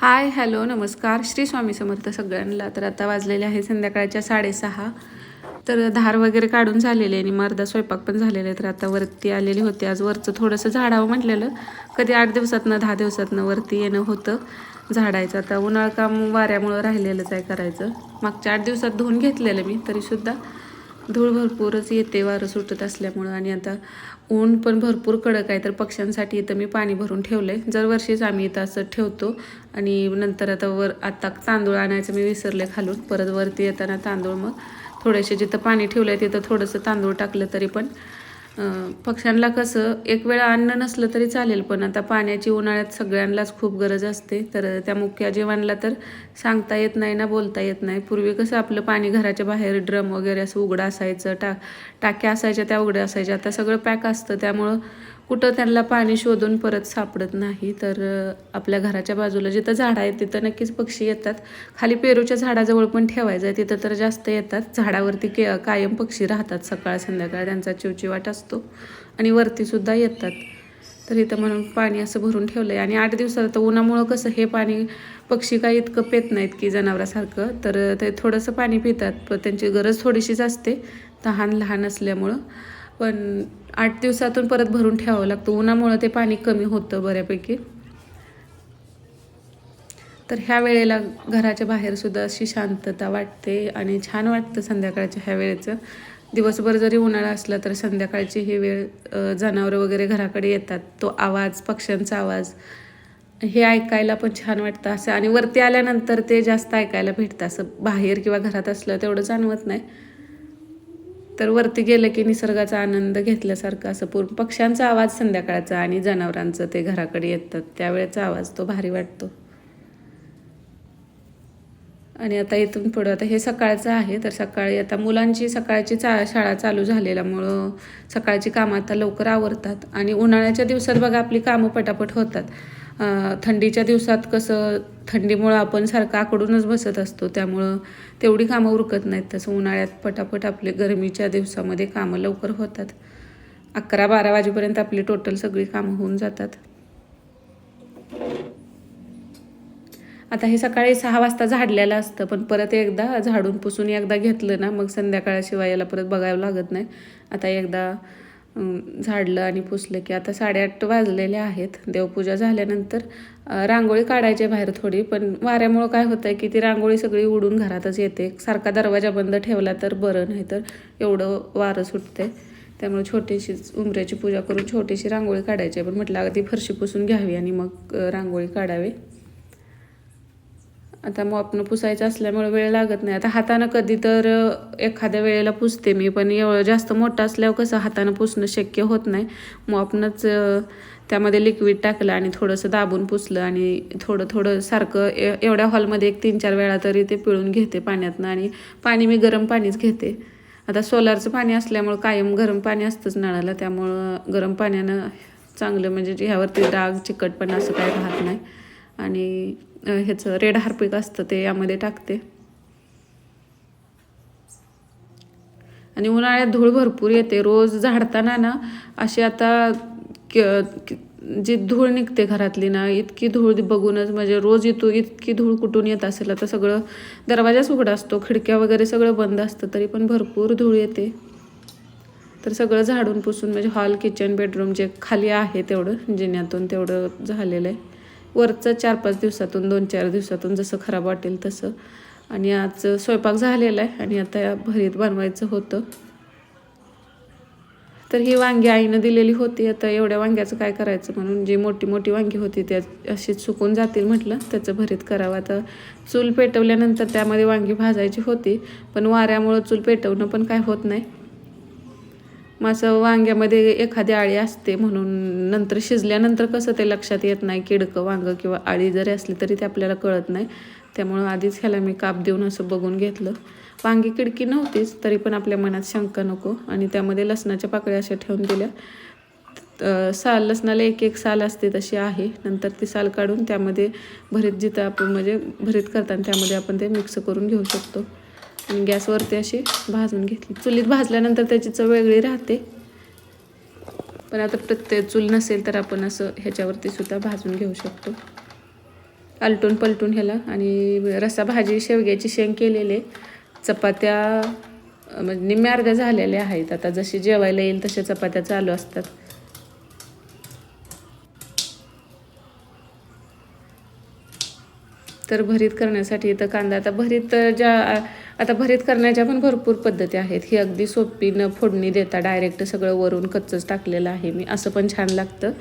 Hi hello नमस्कार. श्री स्वामी समर्थ सगळ्यांना. तर आता वाजलेले आहे संध्याकाळच्या साडेसहा. तर धार वगैरे काढून झालेले आणि मर्धा स्वयंपाक पण झालेले आहे. तर आता वरती आलेली होती. आज वरचं थोडंसं झाडावं म्हटलेलं. कधी आठ दिवसातनं दहा दिवसातनं वरती येणं होतं झाडायचं आता उन्हाळ काम वाऱ्यामुळं राहिलेलंच आहे करायचं. मागच्या आठ दिवसात धुवून घेतलेलं मी तरीसुद्धा धूळ भरपूरच येते वारं सुटत असल्यामुळं. आणि आता ऊन पण भरपूर कडक आहे तर पक्ष्यांसाठी इथं मी पाणी भरून ठेवलं आहे दरवर्षीच आम्ही इथं असं ठेवतो. आणि नंतर आता वर आता तांदूळ आणायचं मी विसरले खालून. परत वरती येताना तांदूळ मग थोडेसे जिथं पाणी ठेवलं आहे तिथं थोडंसं तांदूळ टाकलं तरी पण पक्ष्यांना कसं एक वेळा अन्न नसलं तरी चालेल पण आता पाण्याची उन्हाळ्यात सगळ्यांनाच खूप गरज असते. तर त्या मुख्य जीवांना तर सांगता येत नाही ना बोलता येत नाही. पूर्वी कसं आपलं पाणी घराच्या बाहेर ड्रम वगैरे असं उघडं असायचं टा टाक्या असायच्या त्या उघड्या असायच्या. आता सगळं पॅक असतं त्यामुळं कुठं त्यांना पाणी शोधून परत सापडत नाही तर आपल्या घराच्या बाजूला जिथं झाडं आहेत तिथं नक्कीच पक्षी येतात. खाली पेरूच्या झाडाजवळ पण ठेवायचं आहे तिथं तर जास्त येतात. झाडावरती के कायम पक्षी राहतात सकाळ संध्याकाळ त्यांचा चिवचिवाट असतो. आणि वरतीसुद्धा येतात. तर इथं म्हणून पाणी असं भरून ठेवलं आहे आणि आठ दिवसात आता उन्हामुळं कसं हे पाणी पक्षी काही इतकं पेत नाहीत की जनावरासारखं. तर ते थोडंसं पाणी पितात. पण त्यांची गरज थोडीशीच असते. तहान लहान असल्यामुळं. पण आठ दिवसातून परत भरून ठेवावं लागतं. उन्हामुळं ते पाणी कमी होतं बऱ्यापैकी. तर ह्या वेळेला घराच्या बाहेरसुद्धा अशी शांतता वाटते आणि छान वाटतं संध्याकाळच्या ह्या वेळेचं. दिवसभर जरी उन्हाळा असला तर संध्याकाळची ही वेळ जनावरं वगैरे घराकडे येतात. तो आवाज पक्ष्यांचा आवाज हे ऐकायला पण छान वाटतं असं. आणि वरती आल्यानंतर ते जास्त ऐकायला भेटतं. असं बाहेर किंवा घरात असलं तेवढं जाणवत नाही. तर वरती गेलं की निसर्गाचा आनंद घेतल्यासारखं असं पूर्ण पक्ष्यांचा आवाज संध्याकाळचा आणि जनावरांचं ते घराकडे येतात. त्यावेळेचा आवाज तो भारी वाटतो. आणि आता इथून पुढं आता हे सकाळचं आहे तर सकाळी आता मुलांची सकाळची चा शाळा चालू झालेल्यामुळं सकाळची कामं आता लवकर आवरतात. आणि उन्हाळ्याच्या दिवसात बघा आपली कामं पटापट होतात. थंडीच्या दिवसात कसं थंडीमुळं आपण सारखं आकडूनच बसत असतो त्यामुळं तेवढी कामं उरकत नाहीत. तसं उन्हाळ्यात पटापट आपले गरमीच्या दिवसामध्ये कामं लवकर होतात. अकरा बारा वाजेपर्यंत आपली टोटल सगळी कामं होऊन जातात. आता हे सकाळी सहा वाजता झाडलेलं असतं पण परत एकदा झाडून पुसून एकदा घेतलं ना मग संध्याकाळशिवाय याला परत बघावं लागत नाही. आता एकदा झाडलं आणि पुसलं की आता साडेआठ वाजलेले आहेत. देवपूजा झाल्यानंतर रांगोळी काढायची आहे बाहेर थोडी पण वाऱ्यामुळं काय होतं आहे की ती रांगोळी सगळी उडून घरातच येते. सारखा दरवाजा बंद ठेवला तर बरं नाही तर एवढं वारं सुटते त्यामुळे छोटीशी उंबऱ्याची पूजा करून छोटीशी रांगोळी काढायची आहे. पण म्हटलं अगदी फरशी पुसून घ्यावी आणि मग रांगोळी काढावी. आता मॉपनं पुसायचं असल्यामुळे वेळ लागत नाही. आता हातानं कधी तर एखाद्या वेळेला पुसते मी पण एवढं जास्त मोठं असल्यावर कसं हातानं पुसणं शक्य होत नाही. मॉपनंच त्यामध्ये लिक्विड टाकलं आणि थोडंसं दाबून पुसलं आणि थोडं थोडं सारखं ए- एवढ्या हॉलमध्ये एक तीन चार वेळा तरी ते पिळून घेते पाण्यातनं आणि पाणी मी गरम पाणीच घेते. आता सोलारचं पाणी असल्यामुळं कायम गरम पाणी असतंच नळाला त्यामुळं गरम पाण्यानं चांगलं म्हणजे ह्यावरती डाग चिकटपणा असं काही राहत नाही. आणि ह्याचं रेड हार्पिक असतं ते यामध्ये टाकते. आणि उन्हाळ्यात धूळ भरपूर येते. रोज झाडताना ना अशी आता क- जी धूळ निघते घरातली ना इतकी धूळ बघूनच म्हणजे रोज येतो इतकी धूळ कुठून येत असेल? आता सगळं दरवाजाच उघडा असतो. खिडक्या वगैरे सगळं बंद असतं तरी पण भरपूर धूळ येते. तर सगळं झाडून पुसून म्हणजे हॉल किचन बेडरूम जे खाली आहे तेवढं जिन्यातून तेवढं झालेलं आहे. वरचं चार पाच दिवसातून दोन चार दिवसातून जसं खराब वाटेल तसं. आणि आज स्वयंपाक झालेला आहे आणि आता भरीत बनवायचं होतं. तर ही वांगी आईनं दिलेली होती. आता एवढ्या वांग्याचं काय करायचं म्हणून जी मोठी मोठी वांगी होती त्या अशीच सुकून जातील म्हटलं त्याचं भरीत करावं. आता चूल पेटवल्यानंतर त्यामध्ये वांगी भाजायची होती पण वाऱ्यामुळं चूल पेटवणं पण काय होत नाही. मग असं वांग्यामध्ये एखादी आळी असते म्हणून नंतर शिजल्यानंतर कसं ते लक्षात येत नाही किडकं वांगं किंवा आळी जरी असली तरी ते आपल्याला कळत नाही. त्यामुळं आधीच ह्याला मी काप देऊन असं बघून घेतलं. वांगी किडकी नव्हतीच तरी पण आपल्या मनात शंका नको. आणि त्यामध्ये लसणाच्या पाकळ्या अशा ठेवून दिल्या. साल लसणाला एक एक साल असते तशी आहे. नंतर ती साल काढून त्यामध्ये भरीत जिथं आपण म्हणजे भरीत करताना त्यामध्ये आपण ते मिक्स करून घेऊ शकतो. आणि गॅसवरती अशी भाजून घेतली. चुलीत भाजल्यानंतर त्याची चव वेगळी राहते. पण आता प्रत्येक चूल नसेल तर आपण असं ह्याच्यावरती सुद्धा भाजून घेऊ शकतो. आलटून पलटून ह्याला आणि रस्सा भाजी शेवग्याची शेंग केलेले चपात्या म्हणजे निम्म्या अर्ध्या झालेल्या आहेत. आता जशी जेवायला येईल तशा चपात्या चालू असतात. तर भरीत करण्यासाठी इथं कांदा. आता भरीत ज्या आता भरीत करण्याच्या पण भरपूर पद्धती आहेत. ही अगदी सोपी न फोडणी देता डायरेक्ट सगळं वरून कच्चंच टाकलेलं आहे मी. असं पण छान लागतं.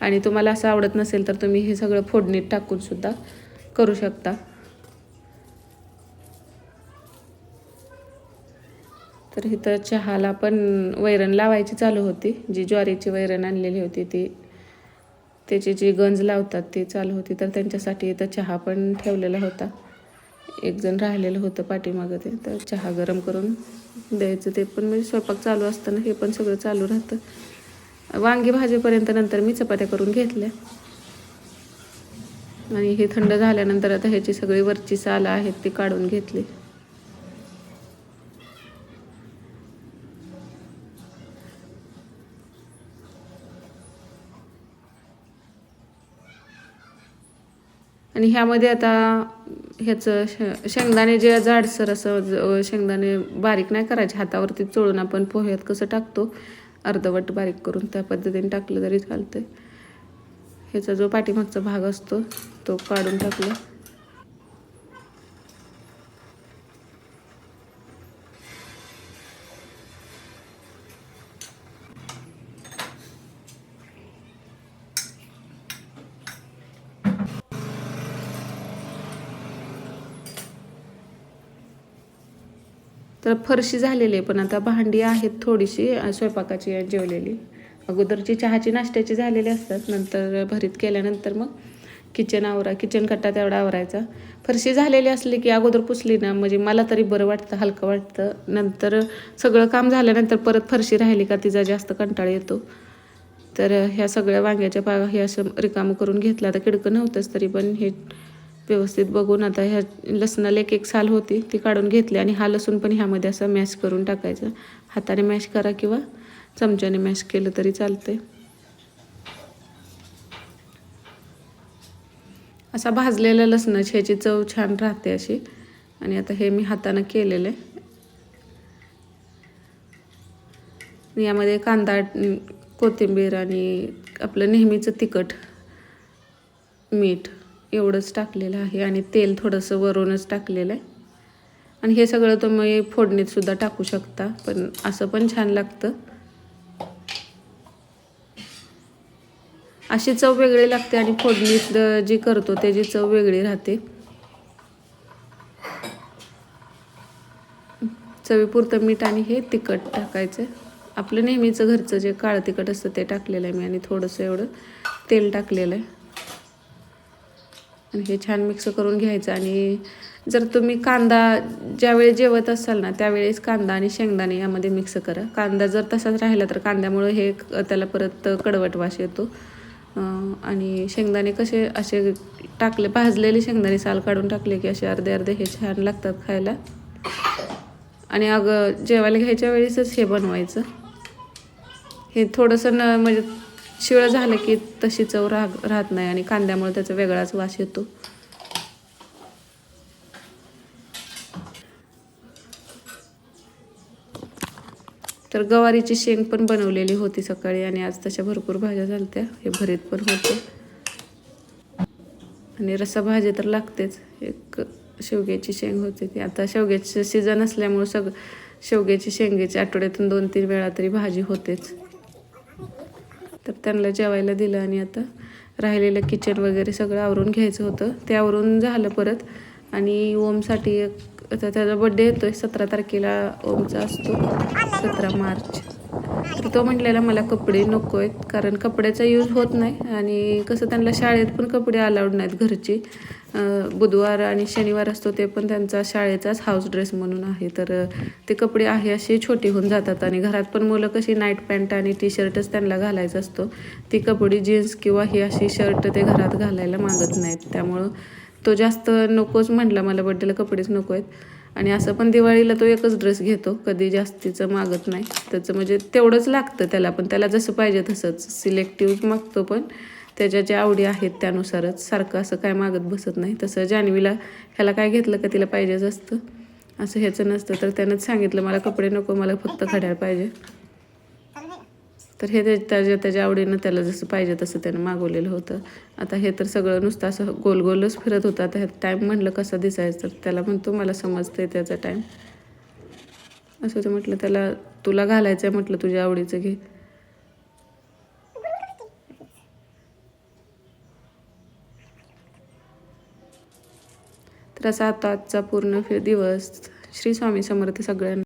आणि तुम्हाला असं आवडत नसेल तर तुम्ही हे सगळं फोडणीत टाकूनसुद्धा करू शकता. तर इथं चहाला पण वैरण लावायची चालू होती. जी ज्वारीची वैरण आणलेली होती ती त्याची जी गंज लावतात ती चालू होती. तर त्यांच्यासाठी इथं चहा पण ठेवलेला होता. एक जण राहिलेलं होतं पाठीमागं ते. तर चहा गरम करून द्यायचं ते पण. म्हणजे स्वयंपाक चालू असताना हे पण सगळं चालू राहतं. वांगी भाजीपर्यंत नंतर मी चपात्या करून घेतल्या. आणि हे थंड झाल्यानंतर आता ह्याची सगळी वरची सालं आहेत ती काढून घेतली. आणि ह्यामध्ये आता ह्याचं श शेंगदाणे जे जाडसर असं शेंगदाणे बारीक नाही करायचे हातावरती चोळून आपण पोह्यात कसं टाकतो अर्धवट बारीक करून त्या पद्धतीने टाकलं तरी चालतं ह्याचा जो पाठीमागचा भाग असतो तो काढून टाकला. तर फरशी झालेली आहे पण आता भांडी आहेत थोडीशी स्वयंपाकाची जेवलेली. अगोदरची चहाची नाश्त्याची झालेली असतात नंतर भरीत केल्यानंतर मग किचन आवरा किचन कट्टा तेवढा आवरायचा. फरशी झालेली असली की अगोदर पुसली ना म्हणजे मला तरी बरं वाटतं हलकं वाटतं. नंतर सगळं काम झाल्यानंतर परत फरशी राहिली का तिचा जास्त कंटाळा येतो. तर ह्या सगळ्या वांग्याच्या पागा हे असं रिकामं करून घेतलं आता किडकं नव्हतंच तरी पण हे व्यवस्थित बघून आता ह्या लसणाला एक एक साल होती ती काढून घेतली आणि हा लसूण पण ह्यामध्ये असं मॅश करून टाकायचं. हाताने मॅश करा किंवा चमच्याने मॅश केलं तरी चालते असा भाजलेला लसणाची ह्याची चव छान राहते अशी. आणि आता हे मी हातानं केलेलं आहे. यामध्ये कांदा कोथिंबीर आणि आपलं नेहमीचं तिखट मीठ एवढंच टाकलेलं आहे आणि तेल थोडंसं वरूनच टाकलेलं आहे. आणि हे सगळं तुम्ही फोडणीतसुद्धा टाकू शकता पण असं पण छान लागतं. अशी चव वेगळी लागते आणि फोडणीत जी करतो त्याची चव वेगळी राहते. चवीपुरतं मीठ आणि हे तिखट टाकायचं. आपलं नेहमीचं घरचं जे काळं तिखट असतं ते टाकलेलं आहे मी आणि थोडंसं एवढं तेल टाकलेलं आहे. हे छान मिक्स करून घ्यायचं आणि जर तुम्ही कांदा ज्यावेळी जेवत असाल ना त्यावेळेस कांदा आणि शेंगदाणे यामध्ये मिक्स करा. कांदा जर तसाच राहिला तर कांद्यामुळे हे त्याला परत कडवट वास येतो. आणि शेंगदाणे कसे असे टाकले भाजलेले शेंगदाणे साल काढून टाकले की असे अर्धे अर्धे हे छान लागतात खायला. आणि अगं जेवायला घ्यायच्या वेळेसच हे बनवायचं. हे थोडंसं न म्हणजे शिळं झालं की तशी चव राह राहत नाही आणि कांद्यामुळे त्याचा वेगळाच वास येतो. तर गवारीची शेंग पण बनवलेली होती सकाळी आणि आज तशा भरपूर भाज्या झालत्या. हे भरीत पण होते. आणि रस्सा भाजी तर लागतेच. एक शेवग्याची शेंग होती ती. आता शेवग्याचं सीझन असल्यामुळं सग शेवग्याची शेंगेची आठवड्यातून दोन तीन वेळा तरी भाजी होतेच. त्यांना जेवायला दिलं आणि आता राहिलेलं किचन वगैरे सगळं आवरून घ्यायचं होतं. ते आवरून झालं परत. आणि ओमसाठी एक आता त्याचा बड्डे येतोय सतरा तारखेला ओमचा असतो. सतरा मार्च. तर तो म्हटलेला मला कपडे नको आहेत कारण कपड्याचा यूज होत नाही आणि कसं त्यांना शाळेत पण कपडे अलाउड नाहीत घरचे. बुधवार आणि शनिवार असतो ते पण त्यांचा शाळेचाच हाऊस ड्रेस म्हणून आहे. तर ते कपडे आहे असे छोटे होऊन जातात आणि घरात पण मुलं कशी नाईट पॅन्ट आणि टी शर्टच त्यांना घालायचा असतो. ती कपडे जीन्स किंवा ही अशी शर्ट ते घरात घालायला मागत नाहीत. त्यामुळं तो जास्त नकोच म्हटला मला बड्डेला कपडेच नको आहेत. आणि असं पण दिवाळीला तो एकच ड्रेस घेतो कधी जास्तीचं मागत नाही. त्याचं म्हणजे तेवढंच लागतं त्याला पण त्याला जसं पाहिजे तसंच. सिलेक्टिव्ह मागतो पण. त्याच्या ज्या आवडी आहेत त्यानुसारच सारखं असं काय मागत बसत नाही. तसं जान्हवीला ह्याला काय घेतलं का तिला पाहिजेच असतं. असं ह्याचं नसतं. तर त्यानंच सांगितलं मला कपडे नको मला फक्त घड्याळ पाहिजे. तर हे त्या- त्याच्या त्याच्या आवडीनं त्याला जसं पाहिजे तसं त्यानं मागवलेलं होतं. आता हे तर सगळं नुसतं असं गोल गोलच फिरत होतं. आता ह्यात टाईम म्हणलं कसा दिसायचं? तर त्याला म्हणतो मला समजतंय त्याचा टाईम असं ते म्हटलं त्याला तुला घालायचं आहे म्हटलं तुझ्या आवडीचं घे. तसा आता आजचा पूर्ण दिवस श्री स्वामी समर्थ सगळ्यांना.